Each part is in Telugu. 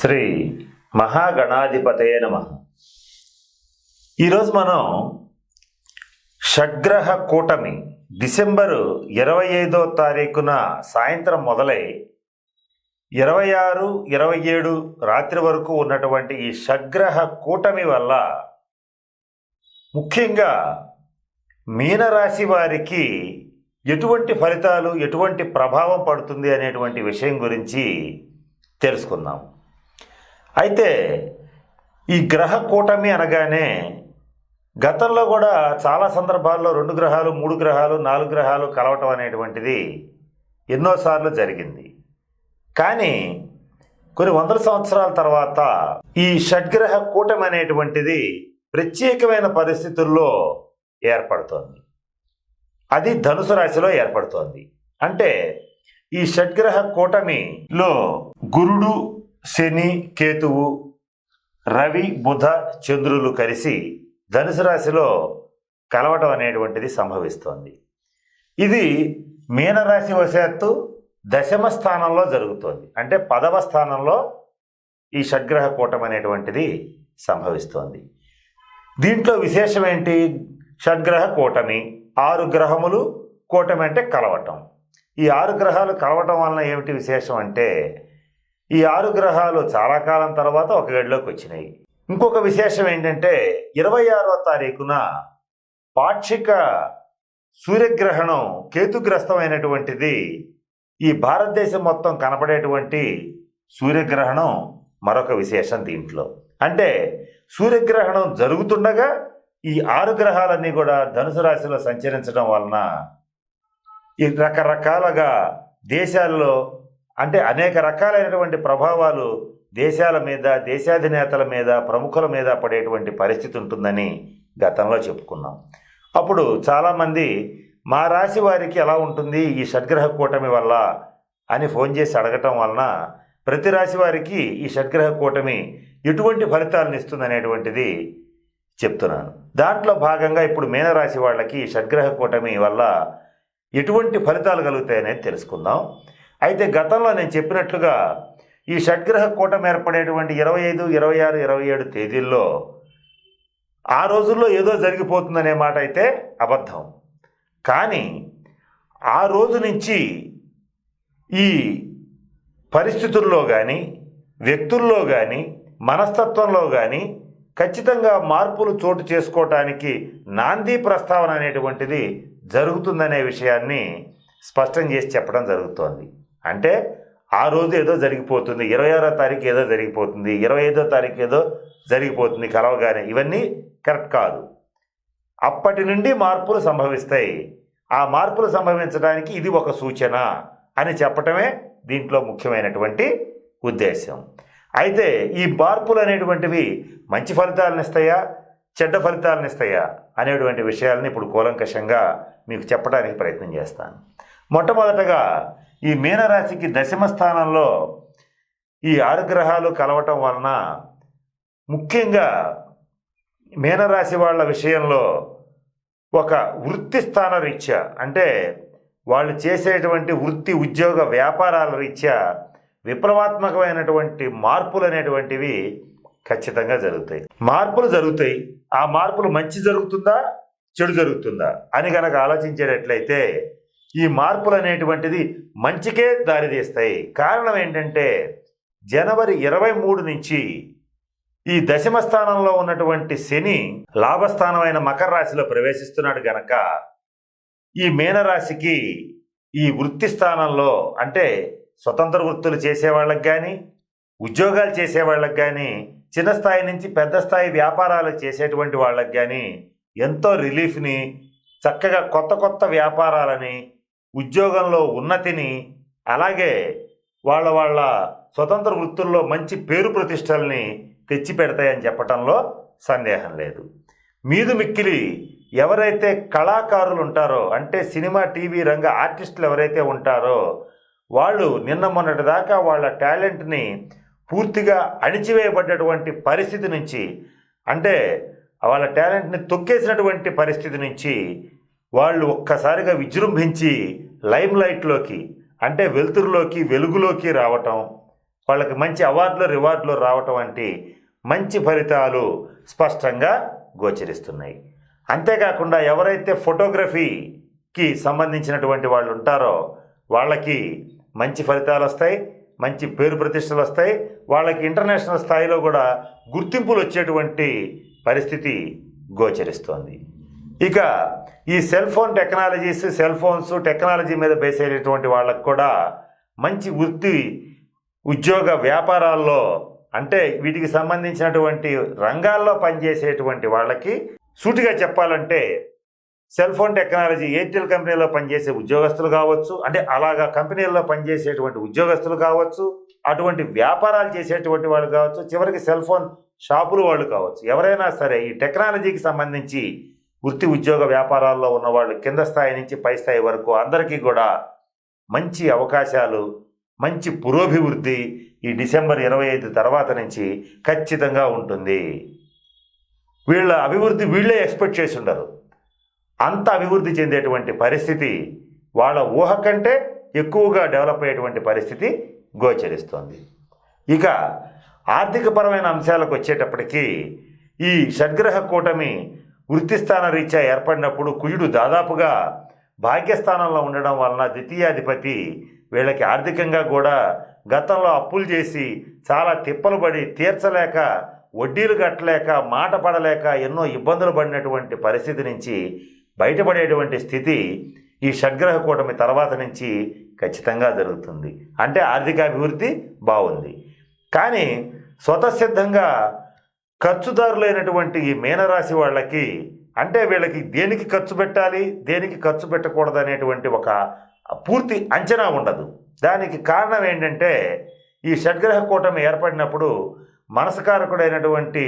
శ్రీ మహాగణాధిపతయ నమ. ఈరోజు మనం షడ్గ్రహ కూటమి డిసెంబరు ఇరవై ఐదో తారీఖున సాయంత్రం మొదలై ఇరవై ఆరు ఇరవై ఏడు రాత్రి వరకు ఉన్నటువంటి ఈ షడ్గ్రహ కూటమి వల్ల ముఖ్యంగా మీనరాశి వారికి ఎటువంటి ఫలితాలు ఎటువంటి ప్రభావం పడుతుంది అనేటువంటి విషయం గురించి తెలుసుకుందాం. అయితే ఈ గ్రహ కూటమి అనగానే గతంలో కూడా చాలా సందర్భాల్లో రెండు గ్రహాలు మూడు గ్రహాలు నాలుగు గ్రహాలు కలవటం అనేటువంటిది ఎన్నోసార్లు జరిగింది. కానీ కొన్ని వందల సంవత్సరాల తర్వాత ఈ షడ్గ్రహ కూటమి అనేటువంటిది ప్రత్యేకమైన పరిస్థితుల్లో ఏర్పడుతోంది. అది ధనుసు రాశిలో ఏర్పడుతోంది. అంటే ఈ షడ్గ్రహ కూటమిలో గురుడు శని కేతువు రవి బుధ చంద్రులు కలిసి ధనుసు రాశిలో కలవటం అనేటువంటిది సంభవిస్తోంది. ఇది మీనరాశి వశాత్తు దశమ స్థానంలో జరుగుతోంది. అంటే పదవ స్థానంలో ఈ షడ్గ్రహ కూటం అనేటువంటిది సంభవిస్తోంది. దీంట్లో విశేషం ఏంటి? షడ్గ్రహ కూటమి ఆరు గ్రహములు కూటమి అంటే కలవటం. ఈ ఆరు గ్రహాలు కలవటం వలన ఏమిటి విశేషం అంటే ఈ ఆరు గ్రహాలు చాలా కాలం తర్వాత ఒక గడిలోకి వచ్చినాయి. ఇంకొక విశేషం ఏంటంటే ఇరవై ఆరవ తారీఖున పాక్షిక సూర్యగ్రహణం కేతుగ్రస్తమైనటువంటిది ఈ భారతదేశం మొత్తం కనపడేటువంటి సూర్యగ్రహణం మరొక విశేషం దీంట్లో. అంటే సూర్యగ్రహణం జరుగుతుండగా ఈ ఆరు గ్రహాలన్నీ కూడా ధనుసు రాశిలో సంచరించడం వలన ఈ రకరకాలుగా దేశాల్లో అంటే అనేక రకాలైనటువంటి ప్రభావాలు దేశాల మీద దేశాధినేతల మీద ప్రముఖుల మీద పడేటువంటి పరిస్థితి ఉంటుందని గతంలో చెప్పుకున్నాం. అప్పుడు చాలామంది మా రాశి వారికి ఎలా ఉంటుంది ఈ షడ్గ్రహ కూటమి వల్ల అని ఫోన్ చేసి అడగటం వలన ప్రతి రాశి వారికి ఈ షడ్గ్రహ కూటమి ఎటువంటి ఫలితాలను ఇస్తుంది అనేటువంటిది చెప్తున్నాను. దాంట్లో భాగంగా ఇప్పుడు మీనరాశి వాళ్ళకి ఈ షడ్గ్రహ కూటమి వల్ల ఎటువంటి ఫలితాలు కలుగుతాయనేది తెలుసుకుందాం. అయితే గతంలో నేను చెప్పినట్లుగా ఈ షడ్గ్రహ కూటమి ఏర్పడేటువంటి ఇరవై ఐదు ఇరవై ఆరు ఇరవై ఏడు తేదీల్లో ఆ రోజుల్లో ఏదో జరిగిపోతుందనే మాట అయితే అబద్ధం. కానీ ఆ రోజు నుంచి ఈ పరిస్థితుల్లో కానీ వ్యక్తుల్లో కానీ మనస్తత్వంలో కానీ ఖచ్చితంగా మార్పులు చోటు చేసుకోవటానికి నాంది ప్రస్తావన అనేటువంటిది జరుగుతుందనే విషయాన్ని స్పష్టం చేసి చెప్పడం జరుగుతోంది. అంటే ఆ రోజు ఏదో జరిగిపోతుంది. ఇరవై ఆరో తారీఖు ఏదో జరిగిపోతుంది. ఇరవై ఐదో తారీఖు ఏదో జరిగిపోతుంది కలవగానే. ఇవన్నీ కరెక్ట్ కాదు. అప్పటి నుండి మార్పులు సంభవిస్తాయి. ఆ మార్పులు సంభవించడానికి ఇది ఒక సూచన అని చెప్పటమే దీంట్లో ముఖ్యమైనటువంటి ఉద్దేశం అయితే ఈ మార్పులు అనేటువంటివి మంచి ఫలితాలను ఇస్తాయా? చెడ్డ ఫలితాలను ఇస్తాయా? అనేటువంటి విషయాలను ఇప్పుడు కూలంకషంగా మీకు చెప్పడానికి ప్రయత్నం చేస్తాను. మొట్టమొదటగా ఈ మీనరాశికి దశమ స్థానంలో ఈ ఆరు గ్రహాలు కలవటం వలన ముఖ్యంగా మీనరాశి వాళ్ళ విషయంలో ఒక వృత్తి స్థాన రీత్యా అంటే వాళ్ళు చేసేటువంటి వృత్తి ఉద్యోగ వ్యాపారాల రీత్యా విప్లవాత్మకమైనటువంటి మార్పులు అనేటువంటివి ఖచ్చితంగా జరుగుతాయి. మార్పులు జరుగుతాయి. ఆ మార్పులు మంచి జరుగుతుందా? చెడు జరుగుతుందా? అని కనుక ఆలోచించేటట్లయితే ఈ మార్పులు అనేటువంటిది మంచికే దారితీస్తాయి. కారణం ఏంటంటే జనవరి ఇరవై మూడు నుంచి ఈ దశమ స్థానంలో ఉన్నటువంటి శని లాభస్థానమైన మకర రాశిలో ప్రవేశిస్తున్నాడు గనక ఈ మీనరాశికి ఈ వృత్తి స్థానంలో అంటే స్వతంత్ర వృత్తులు చేసేవాళ్ళకి కానీ ఉద్యోగాలు చేసేవాళ్ళకి కానీ చిన్న స్థాయి నుంచి పెద్ద స్థాయి వ్యాపారాలు చేసేటువంటి వాళ్ళకి కానీ ఎంతో రిలీఫ్ని చక్కగా కొత్త కొత్త వ్యాపారాలని ఉద్యోగంలో ఉన్నతిని అలాగే వాళ్ళ వాళ్ళ స్వతంత్ర వృత్తుల్లో మంచి పేరు ప్రతిష్టల్ని తెచ్చిపెడతాయని చెప్పటంలో సందేహం లేదు. మీదు మిక్కిలి ఎవరైతే కళాకారులు ఉంటారో అంటే సినిమా టీవీ రంగ ఆర్టిస్టులు ఎవరైతే ఉంటారో వాళ్ళు నిన్న మొన్నటి దాకా వాళ్ళ టాలెంట్ని పూర్తిగా అణిచివేయబడ్డటువంటి పరిస్థితి నుంచి అంటే వాళ్ళ టాలెంట్ని తొక్కేసినటువంటి పరిస్థితి నుంచి వాళ్ళు ఒక్కసారిగా విజృంభించి లైమ్ లైట్లోకి అంటే వెలుతురులోకి వెలుగులోకి రావటం వాళ్ళకి మంచి అవార్డులు రివార్డులు రావటం వంటి మంచి ఫలితాలు స్పష్టంగా గోచరిస్తున్నాయి. అంతేకాకుండా ఎవరైతే ఫోటోగ్రఫీకి సంబంధించినటువంటి వాళ్ళు ఉంటారో వాళ్ళకి మంచి ఫలితాలు వస్తాయి మంచి పేరు ప్రతిష్టలు వస్తాయి వాళ్ళకి ఇంటర్నేషనల్ స్థాయిలో కూడా గుర్తింపులు వచ్చేటువంటి పరిస్థితి గోచరిస్తోంది. ఇక ఈ cell phone technologies cell phones technology మీద బేస్ అయినటువంటి వాళ్ళకు కూడా మంచి వృత్తి ఉద్యోగ వ్యాపారాల్లో అంటే వీటికి సంబంధించినటువంటి రంగాల్లో పనిచేసేటువంటి వాళ్ళకి సూటిగా చెప్పాలంటే సెల్ ఫోన్ టెక్నాలజీ ఎయిర్టెల్ కంపెనీలో పనిచేసే ఉద్యోగస్తులు కావచ్చు అంటే అలాగా కంపెనీల్లో పనిచేసేటువంటి ఉద్యోగస్తులు కావచ్చు అటువంటి వ్యాపారాలు చేసేటువంటి వాళ్ళు కావచ్చు చివరికి సెల్ ఫోన్ షాపులు వాళ్ళు కావచ్చు. ఎవరైనా సరే ఈ టెక్నాలజీకి సంబంధించి వృత్తి ఉద్యోగ వ్యాపారాల్లో ఉన్న వాళ్ళు కింద స్థాయి నుంచి పై స్థాయి వరకు అందరికీ కూడా మంచి అవకాశాలు మంచి పురోభివృద్ధి ఈ డిసెంబర్ ఇరవై ఐదు తర్వాత నుంచి ఖచ్చితంగా ఉంటుంది. వీళ్ళ అభివృద్ధి వీళ్ళే ఎక్స్పెక్ట్ చేసి ఉండరు. అంత అభివృద్ధి చెందేటువంటి పరిస్థితి వాళ్ళ ఊహ కంటే ఎక్కువగా డెవలప్ అయ్యేటువంటి పరిస్థితి గోచరిస్తోంది. ఇక ఆర్థికపరమైన అంశాలకు వచ్చేటప్పటికీ ఈ షడ్గ్రహ కూటమి వృత్తిస్థాన రీత్యా ఏర్పడినప్పుడు కుయుడు దాదాపుగా భాగ్యస్థానంలో ఉండడం వలన ద్వితీయాధిపతి వీళ్ళకి ఆర్థికంగా కూడా గతంలో అప్పులు చేసి చాలా తిప్పలు పడి తీర్చలేక వడ్డీలు కట్టలేక మాట పడలేక ఎన్నో ఇబ్బందులు పడినటువంటి పరిస్థితి నుంచి బయటపడేటువంటి స్థితి ఈ షడ్గ్రహ కూటమి తర్వాత నుంచి ఖచ్చితంగా జరుగుతుంది. అంటే ఆర్థిక అభివృద్ధి బాగుంది. కానీ స్వతసిద్ధంగా ఖర్చుదారులైనటువంటి ఈ మీనరాశి వాళ్ళకి అంటే వీళ్ళకి దేనికి ఖర్చు పెట్టాలి దేనికి ఖర్చు పెట్టకూడదు అనేటువంటి ఒక పూర్తి అంచనా ఉండదు. దానికి కారణం ఏంటంటే ఈ షడ్గ్రహ కూటమి ఏర్పడినప్పుడు మనసకారకుడైనటువంటి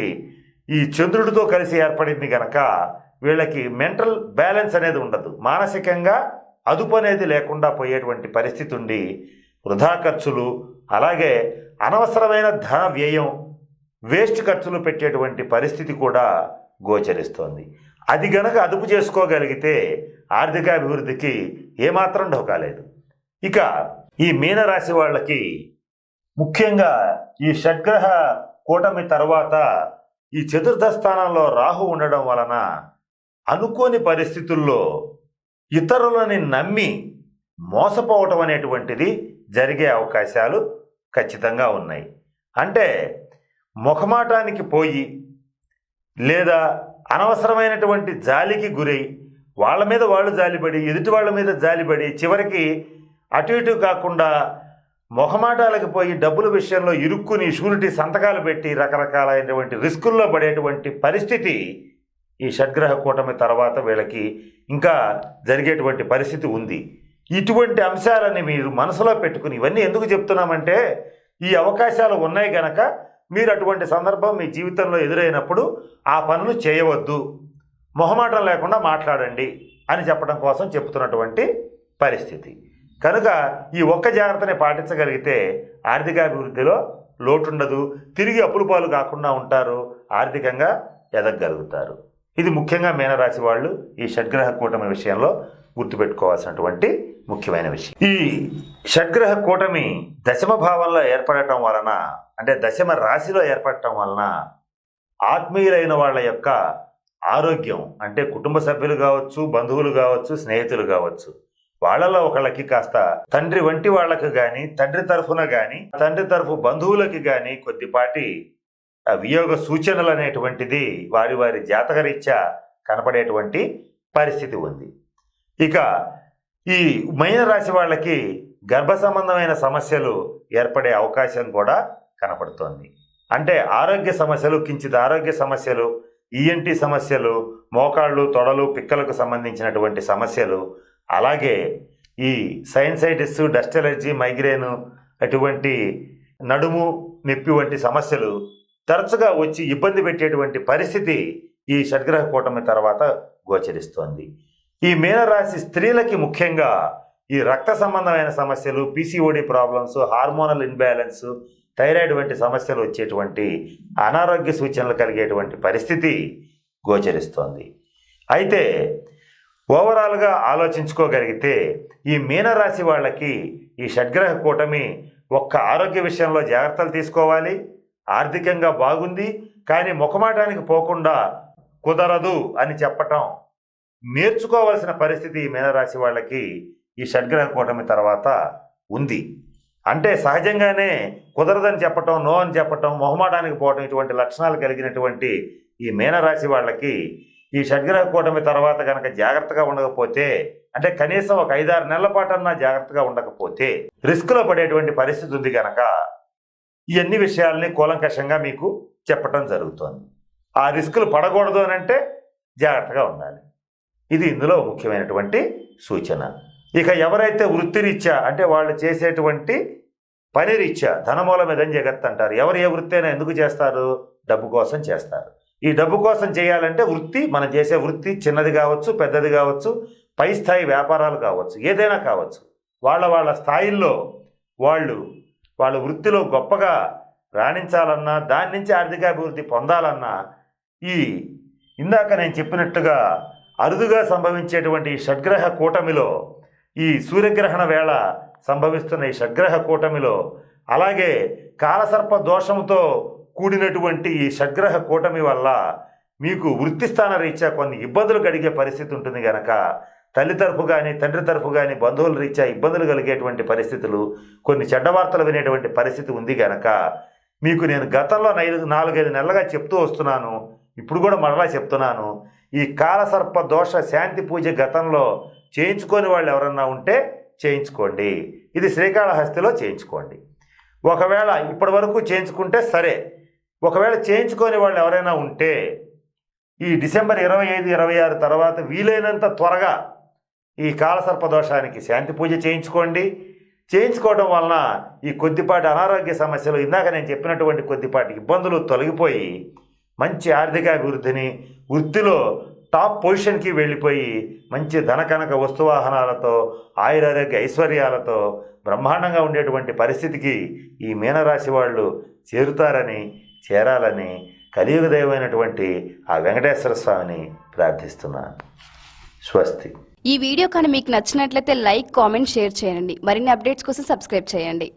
ఈ చంద్రుడితో కలిసి ఏర్పడింది గనక వీళ్ళకి మెంటల్ బ్యాలెన్స్ అనేది ఉండదు. మానసికంగా అదుపు అనేది లేకుండా పోయేటువంటి పరిస్థితి ఉండి వృధా ఖర్చులు అలాగే అనవసరమైన ధన వ్యయం వేస్ట్ ఖర్చులు పెట్టేటువంటి పరిస్థితి కూడా గోచరిస్తోంది. అది గనక అదుపు చేసుకోగలిగితే ఆర్థికాభివృద్ధికి ఏమాత్రం ఢోకాలేదు ఇక ఈ మీనరాశి వాళ్ళకి ముఖ్యంగా ఈ షడ్గ్రహ కూటమి తర్వాత ఈ చతుర్థ స్థానంలో రాహు ఉండడం వలన అనుకోని పరిస్థితుల్లో ఇతరులని నమ్మి మోసపోవటం అనేటువంటిది జరిగే అవకాశాలు ఖచ్చితంగా ఉన్నాయి. అంటే ముఖమాటానికి పోయి లేదా అనవసరమైనటువంటి జాలికి గురై వాళ్ళ మీద వాళ్ళు జాలిపడి ఎదుటి వాళ్ళ మీద జాలిపడి చివరికి అటు ఇటు కాకుండా మొహమాటాలకు పోయి డబ్బుల విషయంలో ఇరుక్కుని షూరిటీ సంతకాలు పెట్టి రకరకాలైనటువంటి రిస్కుల్లో పడేటువంటి పరిస్థితి ఈ షడ్గ్రహ కూటమి తర్వాత వీళ్ళకి ఇంకా జరిగేటువంటి పరిస్థితి ఉంది. ఇటువంటి అంశాలని మీరు మనసులో పెట్టుకుని ఇవన్నీ ఎందుకు చెప్తున్నామంటే ఈ అవకాశాలు ఉన్నాయి గనక మీరు అటువంటి సందర్భం మీ జీవితంలో ఎదురైనప్పుడు ఆ పనులు చేయవద్దు. మొహమాటం లేకుండా మాట్లాడండి అని చెప్పడం కోసం చెప్తున్నటువంటి పరిస్థితి. కనుక ఈ ఒక్క జాగ్రత్తని పాటించగలిగితే ఆర్థికాభివృద్ధిలో లోటుండదు. తిరిగి అప్పుల పాలు కాకుండా ఉంటారు. ఆర్థికంగా ఎదగగలుగుతారు. ఇది ముఖ్యంగా మీనరాశి వాళ్ళు ఈ షడ్గ్రహ కూటమి విషయంలో గుర్తుపెట్టుకోవాల్సినటువంటి ముఖ్యమైన విషయం. ఈ షడ్గ్రహ కూటమి దశమ భావంలో ఏర్పడటం వలన అంటే దశమ రాశిలో ఏర్పడటం వలన ఆత్మీయులైన వాళ్ళ యొక్క ఆరోగ్యం అంటే కుటుంబ సభ్యులు కావచ్చు బంధువులు కావచ్చు స్నేహితులు కావచ్చు వాళ్ళలో ఒకళ్ళకి కాస్త తండ్రి వంటి వాళ్ళకి కానీ తండ్రి తరఫున కానీ తండ్రి తరఫు బంధువులకి కానీ కొద్దిపాటి వియోగ సూచనలు అనేటువంటిది వారి వారి జాతకరీత్యా కనపడేటువంటి పరిస్థితి ఉంది. ఇక ఈ మైన రాశి వాళ్ళకి గర్భ సంబంధమైన సమస్యలు ఏర్పడే అవకాశం కూడా కనపడుతోంది. అంటే ఆరోగ్య సమస్యలు కించిత్ ఆరోగ్య సమస్యలు ఈఎన్టీ సమస్యలు మోకాళ్ళు తొడలు పిక్కలకు సంబంధించినటువంటి సమస్యలు అలాగే ఈ సైన్సైటిస్ డస్ట్ ఎలర్జీ మైగ్రేన్ అటువంటి నడుము నొప్పి వంటి సమస్యలు తరచుగా వచ్చి ఇబ్బంది పెట్టేటువంటి పరిస్థితి ఈ షడ్గ్రహ కూటమి తర్వాత గోచరిస్తోంది. ఈ మీనరాశి స్త్రీలకి ముఖ్యంగా ఈ రక్త సంబంధమైన సమస్యలు PCOD problems hormonal imbalance thyroid వంటి సమస్యలు వచ్చేటువంటి అనారోగ్య సూచనలు కలిగేటువంటి పరిస్థితి గోచరిస్తోంది. అయితే ఓవరాల్గా ఆలోచించుకోగలిగితే ఈ మీనరాశి వాళ్ళకి ఈ షడ్గ్రహ కూటమి ఒక్క ఆరోగ్య విషయంలో జాగ్రత్తలు తీసుకోవాలి. ఆర్థికంగా బాగుంది కానీ ముఖమాటానికి పోకుండా కుదరదు అని చెప్పటం నేర్చుకోవాల్సిన పరిస్థితి ఈ మీనరాశి వాళ్ళకి ఈ షడ్గ్రహ కూటమి తర్వాత ఉంది. అంటే సహజంగానే కుదరదని చెప్పటం నో అని చెప్పటం మొహమాటానికి పోవటం ఇటువంటి లక్షణాలు కలిగినటువంటి ఈ మీనరాశి వాళ్ళకి ఈ షడ్గ్రహ కూటమి తర్వాత కనుక జాగ్రత్తగా ఉండకపోతే అంటే కనీసం ఒక ఐదారు నెలల పాటన్నా జాగ్రత్తగా ఉండకపోతే రిస్క్లో పడేటువంటి పరిస్థితి ఉంది కనుక ఈ విషయాల్ని కూలంకషంగా మీకు చెప్పటం జరుగుతోంది. ఆ రిస్కులు పడకూడదు అని అంటే జాగ్రత్తగా ఉండాలి. ఇది ఇందులో ముఖ్యమైనటువంటి సూచన. ఇక ఎవరైతే వృత్తిరీత్యా అంటే వాళ్ళు చేసేటువంటి పని రీత్యా ధనమూల మీదని జగత్ అంటారు? ఎవరు ఏ వృత్తి అయినా ఎందుకు చేస్తారు? డబ్బు కోసం చేస్తారు. ఈ డబ్బు కోసం చేయాలంటే వృత్తి మనం చేసే వృత్తి చిన్నది కావచ్చు పెద్దది కావచ్చు పై స్థాయి వ్యాపారాలు కావచ్చు ఏదైనా కావచ్చు. వాళ్ళ వాళ్ళ స్థాయిల్లో వాళ్ళు వాళ్ళ వృత్తిలో గొప్పగా రాణించాలన్నా దాని నుంచి ఆర్థికాభివృద్ధి పొందాలన్నా ఈ ఇందాక నేను చెప్పినట్టుగా అరుదుగా సంభవించేటువంటి ఈ షడ్గ్రహ కూటమిలో ఈ సూర్యగ్రహణ వేళ సంభవిస్తున్న ఈ షడ్గ్రహ కూటమిలో అలాగే కాలసర్ప దోషంతో కూడినటువంటి ఈ షడ్గ్రహ కూటమి వల్ల మీకు వృత్తి స్థాన రీత్యా కొన్ని ఇబ్బందులు కలిగే పరిస్థితి ఉంటుంది కనుక తల్లి తరఫు కానీ తండ్రి తరఫు కానీ బంధువుల రీత్యా ఇబ్బందులు కలిగేటువంటి పరిస్థితులు కొన్ని చెడ్డ వార్తలు వినేటువంటి పరిస్థితి ఉంది కనుక మీకు నేను గతంలో నైదు నాలుగైదు నెలలుగా చెప్తూ వస్తున్నాను ఇప్పుడు కూడా మరలా చెప్తున్నాను ఈ కాలసర్ప దోష శాంతి పూజ గతంలో చేయించుకొని వాళ్ళు ఎవరన్నా ఉంటే చేయించుకోండి. ఇది శ్రీకాళహస్తిలో చేయించుకోండి. ఒకవేళ ఇప్పటి వరకు చేయించుకుంటే సరే. ఒకవేళ చేయించుకొని వాళ్ళు ఎవరైనా ఉంటే ఈ డిసెంబర్ ఇరవై ఐదు ఇరవై ఆరు తర్వాత వీలైనంత త్వరగా ఈ కాలసర్ప దోషానికి శాంతి పూజ చేయించుకోండి. చేయించుకోవడం వలన ఈ కొద్దిపాటి అనారోగ్య సమస్యలు ఇందాక నేను చెప్పినటువంటి కొద్దిపాటి ఇబ్బందులు తొలగిపోయి మంచి ఆర్థికాభివృద్ధిని వృత్తిలో టాప్ పొజిషన్కి వెళ్ళిపోయి మంచి ధనకనక వస్తువాహనాలతో ఆయురారోగ్య ఐశ్వర్యాలతో బ్రహ్మాండంగా ఉండేటువంటి పరిస్థితికి ఈ మీనరాశి వాళ్ళు చేరుతారని చేరాలని కలియుగ దైవమైనటువంటి ఆ వెంకటేశ్వర స్వామిని ప్రార్థిస్తున్నాను స్వస్తి. ఈ వీడియో కానీ మీకు నచ్చినట్లయితే లైక్ కామెంట్ షేర్ చేయండి. మరిన్ని అప్డేట్స్ కోసం సబ్స్క్రైబ్ చేయండి.